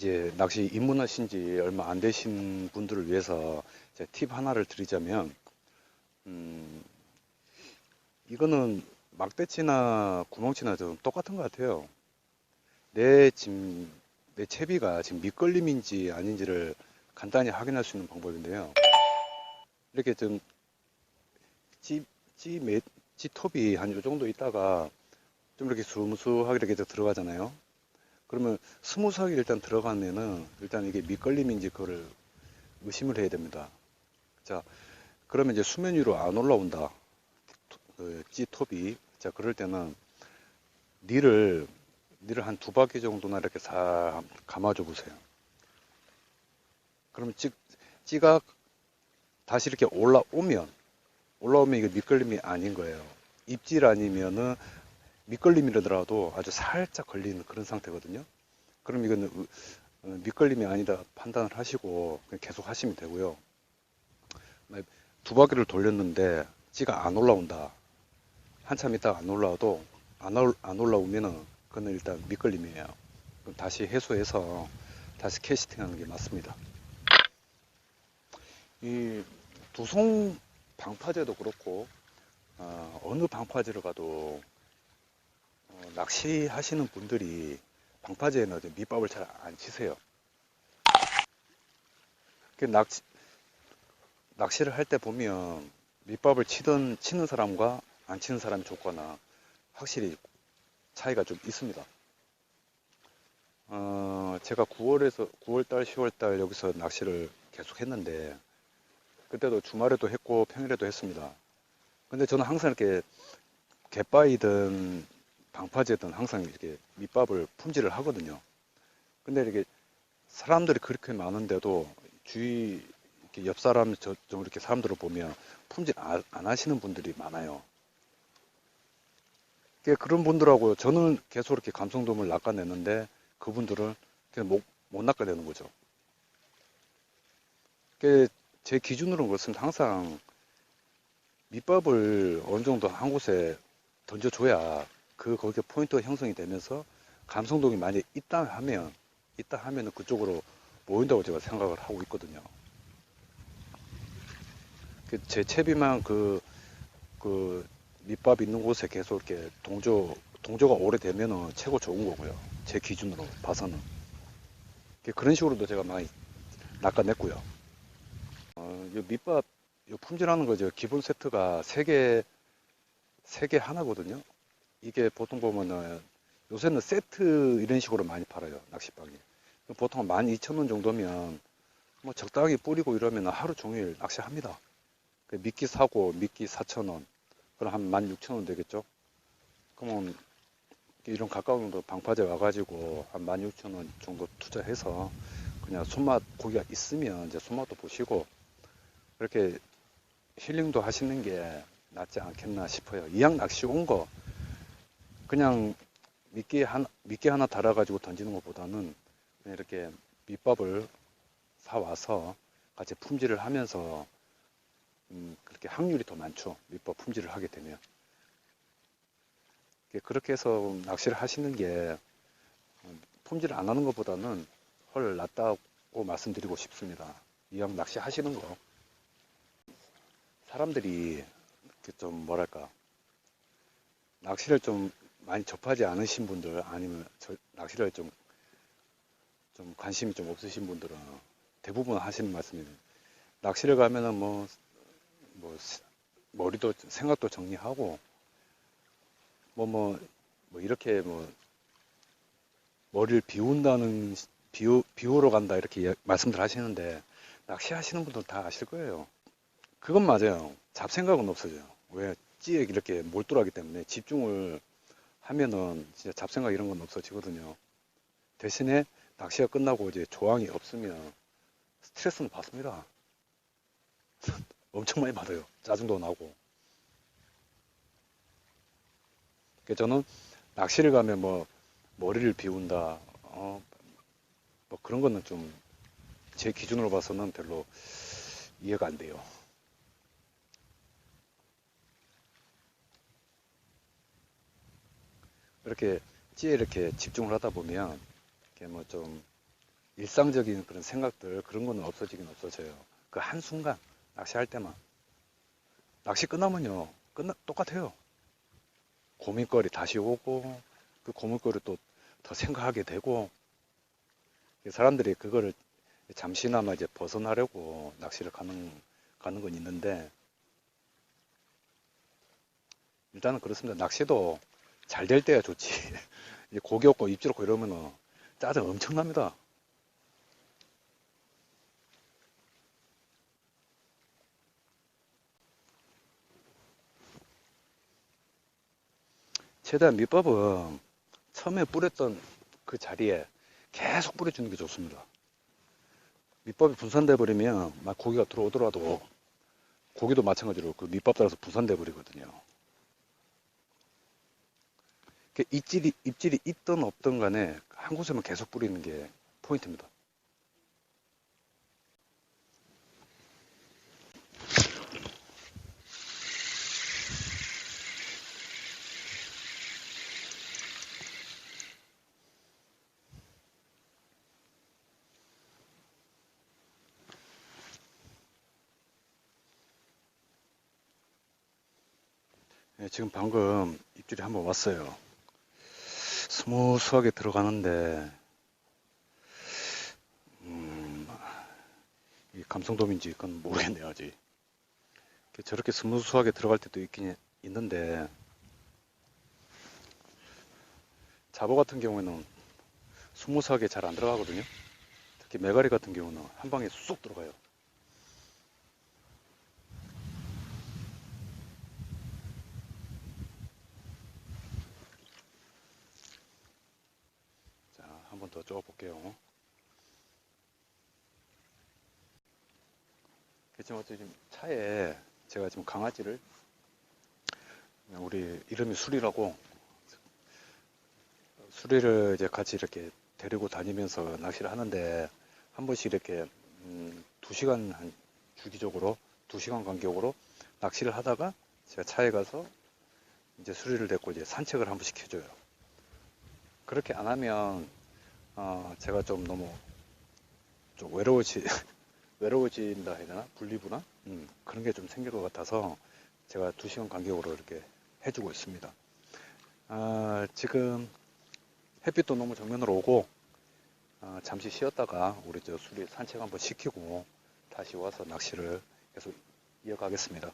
이제 낚시 입문하신 지 얼마 안 되신 분들을 위해서 제팁 하나를 드리자면, 음, 이거는 막대치나 구멍치나 좀 똑같은 것 같아요. 내 지금, 내 채비가 지금 밑걸림인지 아닌지를 간단히 확인할 수 있는 방법인데요. 이렇게 좀, 찌톱이 한 요 정도 있다가 좀 이렇게 수무수하게 이렇게 들어가잖아요. 그러면 스무스하게 일단 들어가면은 일단 이게 밑걸림인지 그거를 의심을 해야 됩니다. 자, 그러면 이제 수면 위로 안 올라온다. 그 찌톱이. 자, 그럴 때는 니를, 니를 한 두 바퀴 정도나 이렇게 싹 감아줘 보세요. 그러면 찌, 찌가 다시 이렇게 올라오면, 올라오면 이게 밑걸림이 아닌 거예요. 입질 아니면은 밑걸림이라더라도 아주 살짝 걸리는 그런 상태거든요. 그럼 으- 어, 밑걸림이 아니다 판단을 하시고 계속 하시면 되고요. 만약 두 바퀴를 돌렸는데 찌가 안 올라온다. 한참 있다가 안 올라와도 안, 올, 안 올라오면은 그건 일단 밑걸림이에요. 그럼 다시 해소해서 다시 캐스팅하는 게 맞습니다. 이 두송 방파제도 그렇고 어, 어느 방파제를 가도 어, 낚시하시는 분들이 방파제에는 밑밥을 잘 안 치세요. 그 낚시, 낚시를 할 때 보면 밑밥을 치던 치는 사람과 안 치는 사람이 좋거나 확실히 차이가 좀 있습니다. 어, 제가 9월에서 9월달, 10월달 여기서 낚시를 계속 했는데 그때도 주말에도 했고 평일에도 했습니다. 근데 저는 항상 이렇게 갯바위든 방파제든 항상 이렇게 밑밥을 품질을 하거든요. 근데 이렇게 사람들이 그렇게 많은데도 주위 이렇게 옆 사람 저, 좀 이렇게 사람들을 보면 품질 안, 안 하시는 분들이 많아요. 그런 분들하고 저는 계속 이렇게 감성돔을 낚아내는데 그분들은 그냥 못, 못 낚아내는 거죠. 제 기준으로는 그렇습니다. 항상 밑밥을 어느 정도 한 곳에 던져줘야 그 거기에 포인트가 형성이 되면서 감성동이 만약에 있다 하면 있다 하면은 그쪽으로 모인다고 제가 생각을 하고 있거든요. 그제 채비만 그, 그 밑밥 있는 곳에 계속 이렇게 동조, 동조가 오래되면은 최고 좋은 거고요. 제 기준으로 봐서는. 그 그런 식으로도 제가 많이 낚아냈고요. 어, 이 밑밥, 이 품질하는 거죠. 기본 세트가 세 개, 세개 하나거든요. 이게 보통 보면은 요새는 세트 이런 식으로 많이 팔아요. 낚시방에. 보통 12,000원 정도면 뭐 적당히 뿌리고 이러면 하루 종일 낚시합니다. 그 미끼 사고 미끼 4,000원. 그럼 한 16,000원 되겠죠? 그러면 이런 가까운 거 방파제 와가지고 한 16,000원 정도 투자해서 그냥 손맛 고기가 있으면 이제 손맛도 보시고 그렇게 힐링도 하시는 게 낫지 않겠나 싶어요. 이왕 낚시 온 거 그냥 미끼 하나, 미끼 하나 달아가지고 던지는 것보다는 그냥 이렇게 밑밥을 사 와서 같이 품질을 하면서 음, 그렇게 확률이 더 많죠. 밑밥 품질을 하게 되면. 그렇게 해서 낚시를 하시는 게 음, 품질 안 하는 것보다는 훨 낫다고 말씀드리고 싶습니다. 이왕 낚시 하시는 거. 사람들이 좀 뭐랄까 낚시를 좀 많이 접하지 않으신 분들 아니면 저- 낚시를 좀, 좀 관심이 좀 없으신 분들은 대부분 하시는 말씀이에요. 낚시를 가면은 뭐, 뭐, 스- 머리도, 생각도 정리하고, 뭐, 뭐, 뭐, 이렇게 뭐, 머리를 비운다는, 시- 비우, 비우러 간다, 이렇게 말씀들 하시는데, 낚시하시는 분들 다 아실 거예요. 그건 맞아요. 잡생각은 없어져요. 왜? 찌에 이렇게 몰두하기 때문에 집중을 하면은 진짜 잡생각 이런 건 없어지거든요. 대신에 낚시가 끝나고 이제 조항이 없으면 스트레스는 받습니다. 엄청 많이 받아요. 짜증도 나고. 그래서 저는 낚시를 가면 뭐 머리를 비운다, 어, 뭐 그런 거는 좀 제 기준으로 봐서는 별로 이해가 안 돼요. 이렇게 찌에 이렇게 집중을 하다 보면 이렇게 뭐 좀 일상적인 그런 생각들 그런 거는 없어지긴 없어져요. 그 한 순간 낚시할 때만 낚시 끝나면요 끝나 똑같아요. 고민거리 다시 오고 그 고민거리 또 더 생각하게 되고 사람들이 그거를 잠시나마 이제 벗어나려고 낚시를 가는 가는 건 있는데 일단은 그렇습니다. 낚시도 잘 될 때야 좋지. 이제 고기 없고 입질 없고 이러면은 짜증 엄청납니다. 최대한 밑밥은 처음에 뿌렸던 그 자리에 계속 뿌려주는 게 좋습니다. 밑밥이 분산돼 버리면 막 고기가 들어오더라도 고기도 마찬가지로 그 밑밥 따라서 분산돼 버리거든요. 그 입질이 입질이 있든 없든 간에 한 곳에만 계속 뿌리는 게 포인트입니다. 네, 지금 방금 입질이 한번 왔어요. 스무스하게 들어가는데, 음, 이 감성돔인지 그건 모르겠네요, 아직. 저렇게 스무스하게 들어갈 때도 있긴 있는데, 잡어 같은 경우에는 스무스하게 잘 안 들어가거든요. 특히 메가리 같은 경우는 한 방에 쑥 들어가요. 자, 한 번 더 쪼아 볼게요. 지금 차에 제가 지금 강아지를 우리 이름이 수리라고 수리를 이제 같이 이렇게 데리고 다니면서 낚시를 하는데 한 번씩 이렇게 음, 두 시간 한 주기적으로 두 시간 간격으로 낚시를 하다가 제가 차에 가서 이제 수리를 데리고 이제 산책을 한 번씩 해줘요. 그렇게 안 하면 어, 제가 좀 너무 좀 외로워지 외로워진다 해야 되나 분리부나 음, 그런 게 좀 생길 것 같아서 제가 두 시간 간격으로 이렇게 해주고 있습니다. 아, 지금 햇빛도 너무 정면으로 오고 아, 잠시 쉬었다가 우리 저 수리 산책 한번 시키고 다시 와서 낚시를 계속 이어가겠습니다.